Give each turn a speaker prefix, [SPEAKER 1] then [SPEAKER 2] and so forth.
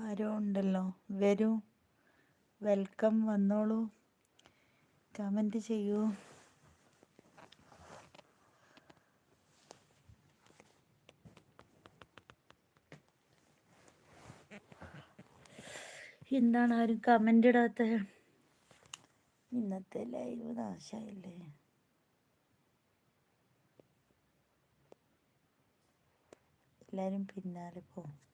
[SPEAKER 1] ആരോ ഉണ്ടല്ലോ. വരൂ. വെൽക്കം. വന്നോളൂ. കമന്റ് ചെയ്യൂ. എന്താണ് ആരും കമന്റ് ഇടാത്ത? ഇന്നത്തെ ലൈവ് നാശായില്ലേ? എല്ലാവരും പിന്നാലെ പോകും